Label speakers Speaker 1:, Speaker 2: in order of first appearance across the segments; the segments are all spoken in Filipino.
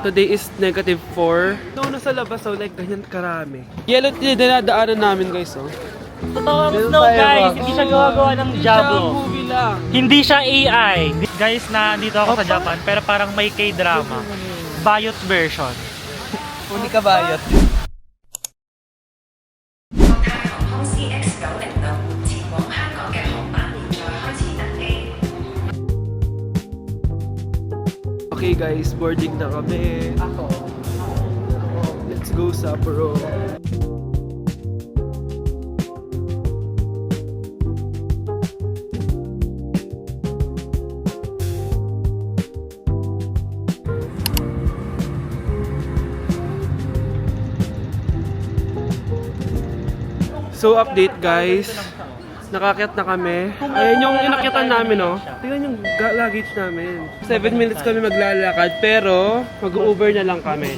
Speaker 1: Today is negative 4. No, nasa labas, so like ganyan karami. Yellow tea dinadaanan namin guys, oh.
Speaker 2: Totoo ang snow guys, hindi siya gumagawa ng Jabo.
Speaker 1: movie lang.
Speaker 2: Hindi siya AI. Guys, na dito ako sa Japan, pero parang may K-drama. Bayot version.
Speaker 3: Uni ka bayot.
Speaker 1: Okay guys, boarding na kami. Ako. Let's go Sapporo. So update guys, nakakyat na kami. Ayan yung inakyatan namin oh. Tingnan yung ga- luggage namin. 7 minutes kami maglalakad pero mag-Uber na lang kami.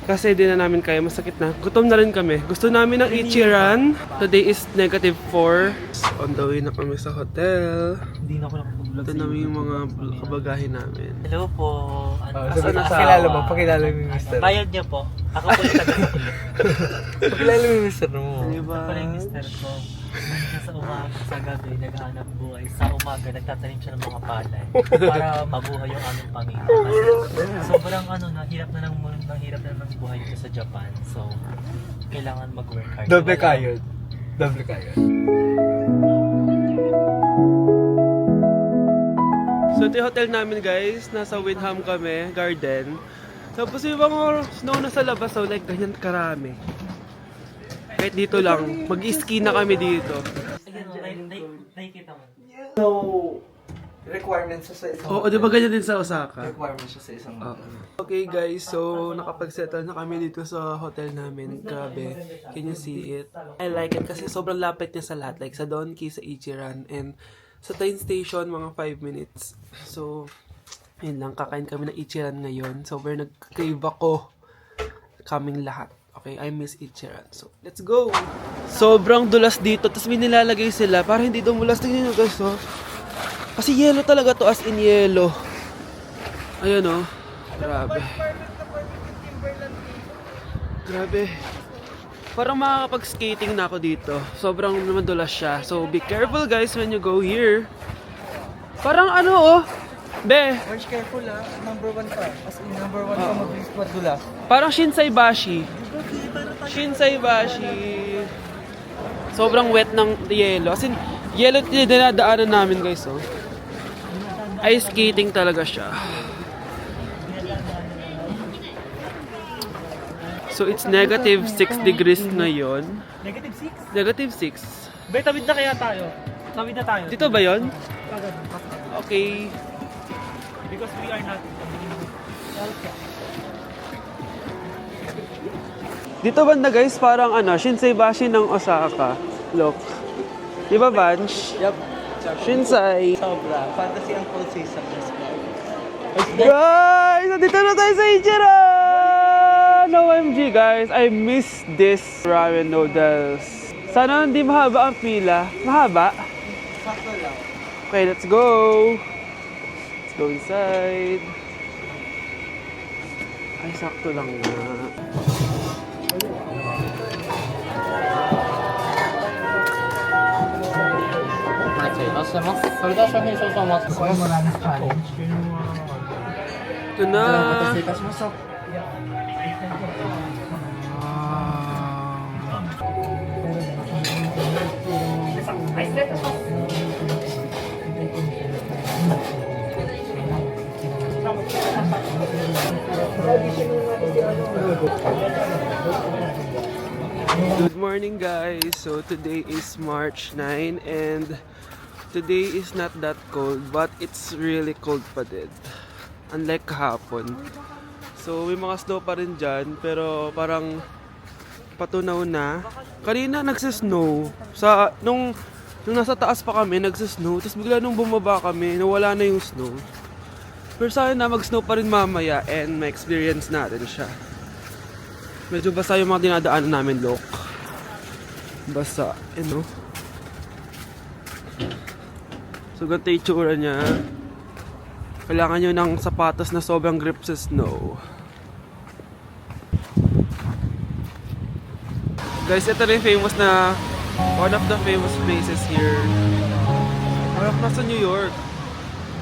Speaker 1: Kasi di na namin kaya, masakit na. Gutom na rin kami. Gusto namin ng Ichiran. Today is negative 4. On the way na kami sa hotel.
Speaker 2: Hindi na ako nakapag-vlog
Speaker 1: Ito namin yung mga kabagahe namin.
Speaker 2: Hello po. Ano,
Speaker 3: Oh,
Speaker 2: asan
Speaker 3: sabi
Speaker 2: na
Speaker 3: ko, pakilala mo, pakilala mo yung mister.
Speaker 2: Bayad niyo po. Ako po yung taga-ulit.
Speaker 3: Pakilala mo yung mister mo.
Speaker 1: Diba?
Speaker 2: Ito pala yung mister ko. Sa umaga, sa gabi, naghahanap buhay. Sa umaga, nagtatanim siya ng mga palay para mabuhay yung aming pamilya. Kasi sobrang ano, nahirap na ng nahirap na ng buhay dito sa Japan. So, kailangan mag-work hard.
Speaker 3: Doble
Speaker 2: Wala-
Speaker 3: kayod. Doble kayod.
Speaker 1: So ito yung hotel namin guys, nasa Windham kami, garden. Tapos yung mga snow na sa labas, so like ganyan karami. Kahit dito lang, mag-ski na kami dito.
Speaker 2: Oh.
Speaker 3: No requirements sa isang
Speaker 1: Oo, di ba ganyan din sa Osaka?
Speaker 3: Requirements siya sa isang
Speaker 1: Okay guys, so nakapag-settle na kami dito sa hotel namin. Grabe, can you see it? I like it kasi sobrang lapit niya sa lahat. Like sa Donkey, sa Ichiran, and sa train station, mga 5 minutes. So, yun lang, kakain kami ng Ichiran ngayon. Sobrang nag-crave ako kaming lahat. Okay, I miss Ichiran. So, let's go! Sobrang dulas dito, tapos may nilalagay sila para hindi dumulas. Tingnan nyo guys, oh. Kasi yellow talaga to, as in yellow. Ayun oh. Grabe. Grabe. Parang makakapag-skating na ako dito. Sobrang madulas siya. So, be careful guys when you go here. Parang ano oh. Be,
Speaker 3: Much careful ah. Number one ka. As in number one ka mabilis madulas.
Speaker 1: parang Shinsai Bashi. Shinsai Bashi. Sobrang wet ng yellow. As in, yellow yung dinadaanan namin guys oh. Ice skating talaga siya. So it's negative 6 degrees ngayon.
Speaker 2: Negative 6?
Speaker 1: Negative 6.
Speaker 2: Be, tawid na kaya tayo. Tawid na tayo.
Speaker 1: Dito ba yon? Okay.
Speaker 2: Because we are not...
Speaker 1: Dito banda guys, parang ano, Shinsei Bashi ng Osaka. Look. Di ba, Vanch?
Speaker 3: Yup.
Speaker 1: Shinsei.
Speaker 3: Sobra. Fantasy ang cold season.
Speaker 1: Guys! Nandito na tayo sa Ichiran! OMG guys, I miss this ramen noodles. Sana hindi mahaba ang pila. Mahaba?
Speaker 3: Sakto lang.
Speaker 1: Okay, let's go! Go inside. Ay, sakto lang na. Ito na! Good morning guys! So today is March 9 and today is not that cold but it's really cold pa din. Unlike kahapon. So may mga snow pa rin dyan pero parang patunaw na. Kanina nagsisnow. Sa, nung, nung nasa taas pa kami, nagsisnow. Tapos bigla nung bumaba kami, nawala na yung snow. Pero sana mag-snow pa rin mamaya and may experience natin siya. Medyo basa yung mga dinadaanan namin, Lok. Basa, you know? So, ganito yung tsura niya. Kailangan nyo ng sapatos na sobrang grip sa snow. Guys, ito na yung famous na one of the famous places here. Parang nasa New York.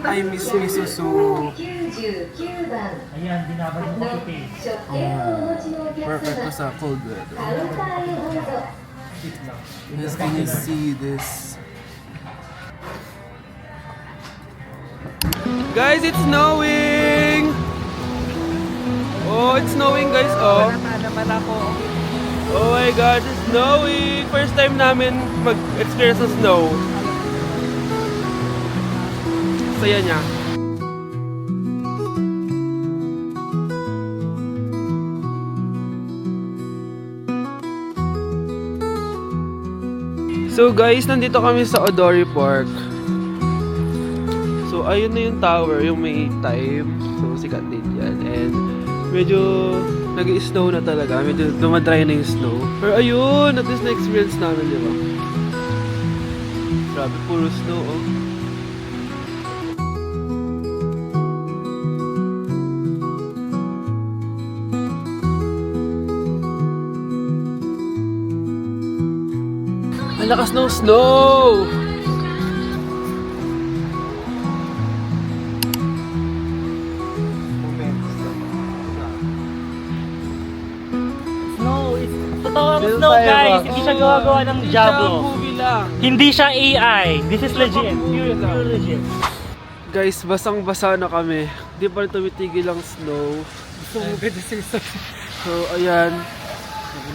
Speaker 1: I miss
Speaker 4: Misusu.
Speaker 2: Ayan, binabad mo
Speaker 4: kape. Oh,
Speaker 1: perfect to sa cold weather. Yes, can you see this? Guys, it's snowing! Oh, it's snowing guys, oh.
Speaker 3: Naman ako.
Speaker 1: Oh my God, it's snowing! First time namin mag-experience sa snow. Saya niya. So guys, nandito kami sa Odori Park. So ayun na yung tower, yung may time. So sikat din yan. And medyo nag snow na talaga. Medyo dumadry na yung snow. Pero ayun, at least na-experience namin, di ba? Grabe, puro snow, oh. Ang lakas ng snow!
Speaker 2: Snow, it's totoo ang
Speaker 3: Meron
Speaker 2: snow
Speaker 3: tayo
Speaker 2: guys.
Speaker 3: ba?
Speaker 2: Hindi siya gawa-gawa ng Jabo.
Speaker 1: movie lang.
Speaker 2: Hindi siya AI. This is legit. Pure, pure legit.
Speaker 1: Guys, basang-basa na kami. Di pa rin tumitigil ang snow. So, ayan.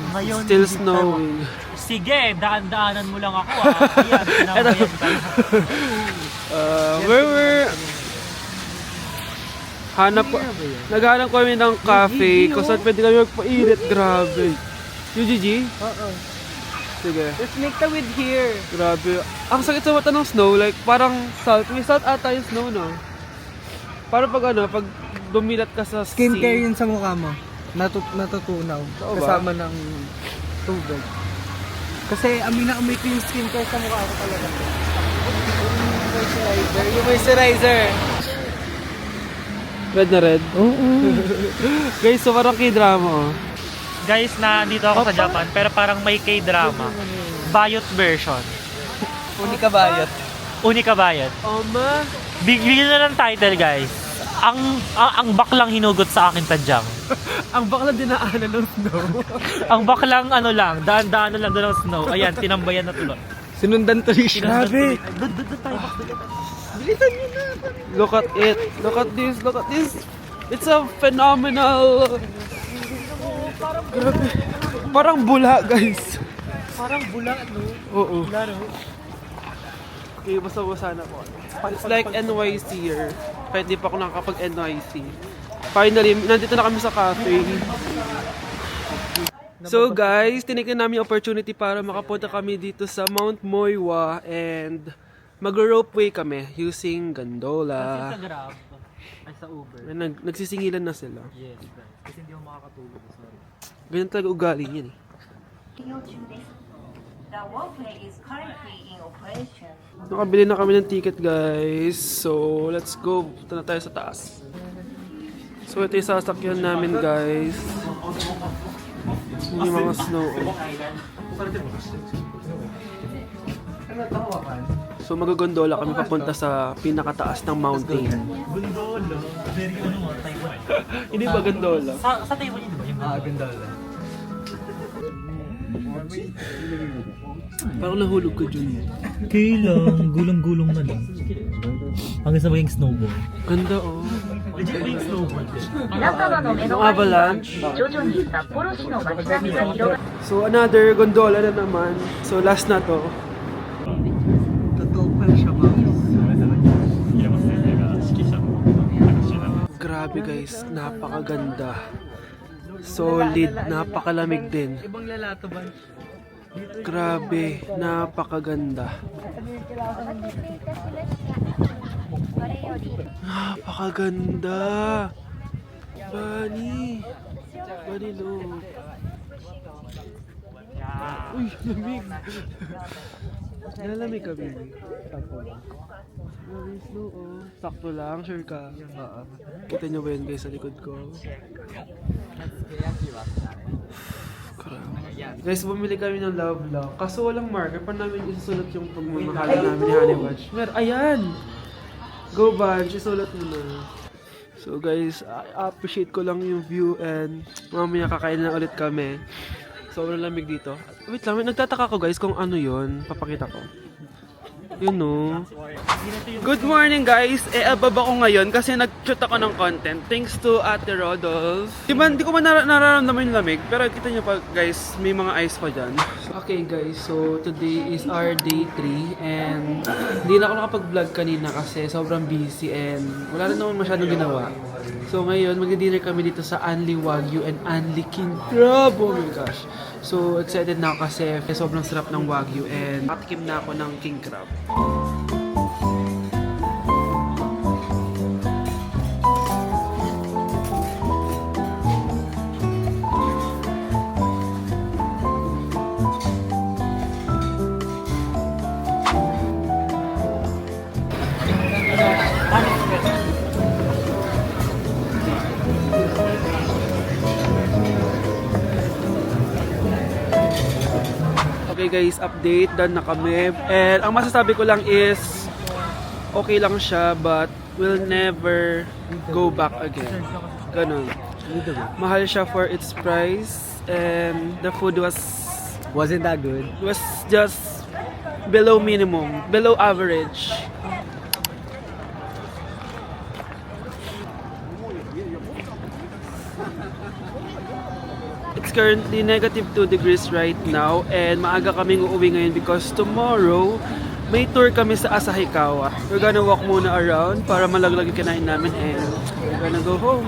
Speaker 2: Ngayon,
Speaker 1: Still
Speaker 2: hindi
Speaker 1: snowing.
Speaker 2: tayo- Sige, daan-daanan mo lang ako ah. Ayan, pinamayan ka na.
Speaker 1: Uh, where we're... Hanap ko... Naghanap kami ng cafe kung saan pwede kami magpainit. Grabe. UGG?
Speaker 3: Oo.
Speaker 1: Sige.
Speaker 3: Let's make the with here.
Speaker 1: Grabe. Ang sakit sa mata ng snow. Like, parang salt. May salt ata yung snow, no? Parang pag ano, pag dumilat ka sa
Speaker 3: Skincare
Speaker 1: sea.
Speaker 3: yun sa mukha mo. Natut natutunaw.
Speaker 1: Oo ba?
Speaker 3: kasama ng tubig. Kasi amin na amoy ko yung skincare sa mukha ko talaga. Yung moisturizer. Yung moisturizer.
Speaker 1: Red na red.
Speaker 3: Oo.
Speaker 1: Guys, so parang k-drama, oh.
Speaker 2: Guys, na dito ako sa Japan, pero parang may K-drama. Bayot version.
Speaker 3: Uni ka bayot.
Speaker 2: Unika bayot.
Speaker 1: Oma.
Speaker 2: Bigyan na ng title, guys. Ang, ang, ang baklang hinugot sa akin tadyang.
Speaker 1: Ang bakla dinaanan ng snow.
Speaker 2: Ang baklang ano lang, daan-daan lang doon ng snow. Ayan, tinambayan na tuloy.
Speaker 3: Sinundan to siya.
Speaker 1: Grabe.
Speaker 2: Doon, doon, doon tayo, Max, doon.
Speaker 1: Look at it. Look at this. Look at this. It's a phenomenal. Grabe. Parang bula, guys.
Speaker 2: Parang bula, no?
Speaker 1: Oo.
Speaker 2: Laro.
Speaker 1: Okay, basta-basa na po. It's like NYC here. Kahit di pa ako nakakapag NYC. Finally, nandito na kami sa cafe. So guys, tinignan namin yung opportunity para makapunta kami dito sa Mount Moiwa and mag-ropeway kami using
Speaker 2: Kasi
Speaker 1: gondola.
Speaker 2: sa Grab, ay sa Uber.
Speaker 1: Nag nagsisingilan na sila.
Speaker 2: Yes, guys. Kasi hindi ako makakatulog. Sorry.
Speaker 1: Ganyan talaga ugali yan eh.
Speaker 5: The walkway is currently in operation.
Speaker 1: Nakabili na kami ng ticket guys. So, let's go. Punta na tayo sa taas. So, ito yung sasakyan namin guys. Yung mga snow. So magagondola kami papunta sa pinakataas ng mountain.
Speaker 2: Gondola? Very ano, Taiwan.
Speaker 1: Hindi ba gondola?
Speaker 2: Sa, sa Taiwan yun ba?
Speaker 3: Ah, gondola.
Speaker 1: Parang nahulog ko dyan.
Speaker 2: Kailan? Gulong-gulong na lang. Hanggang sa maging snowball.
Speaker 1: Ganda oh.
Speaker 2: Yung
Speaker 1: avalanche. So another gondola na naman. So last na to.
Speaker 3: Totoo pala siya ba?
Speaker 1: Grabe guys, napakaganda. Solid, napakalamig din.
Speaker 3: Ibang lalato ba?
Speaker 1: Grabe, napakaganda. Napakaganda! Bunny! Bunny look. Uy, lamig! Nalamig ka, baby. Very slow, oh. Sakto lang, sure ka. Kita niyo ba yun guys sa likod ko? Guys, bumili kami ng love lock. Kaso walang marker. Paano namin isusulat yung pagmamahal namin ni Honey Bunch? Mer, ayan! Go Bunch, isulat mo na. So guys, I appreciate ko lang yung view and mamaya kakain na ulit kami. Sobrang lamig dito. Wait lang, nagtataka ko guys kung ano yon Papakita ko. Yun no. Good morning guys! E ababa ko ngayon kasi nag-shoot ako ng content thanks to Ate Rodolph. Di ba, hindi ko man nar- nararamdaman yung lamig pero kita nyo pa guys, may mga ice pa dyan. Okay guys, so today is our day 3 and hindi na ako nakapag-vlog kanina kasi sobrang busy and wala rin naman masyadong ginawa. So ngayon, magdi-dinner kami dito sa Anli Wagyu and Anli King Crab. Oh my gosh. So excited na ako kasi sobrang sarap ng Wagyu and patikim na ako ng King Crab. Okay guys, update. Done na kami. And ang masasabi ko lang is, okay lang siya, but we'll never go back again. Ganun. Mahal siya for its price. And the food was,
Speaker 3: Wasn't that good?
Speaker 1: was just below minimum, below average. It's currently negative 2 degrees right now and maaga kaming uuwi ngayon because tomorrow may tour kami sa Asahikawa. We're gonna walk muna around para malaglag yung kinain namin and we're gonna go home.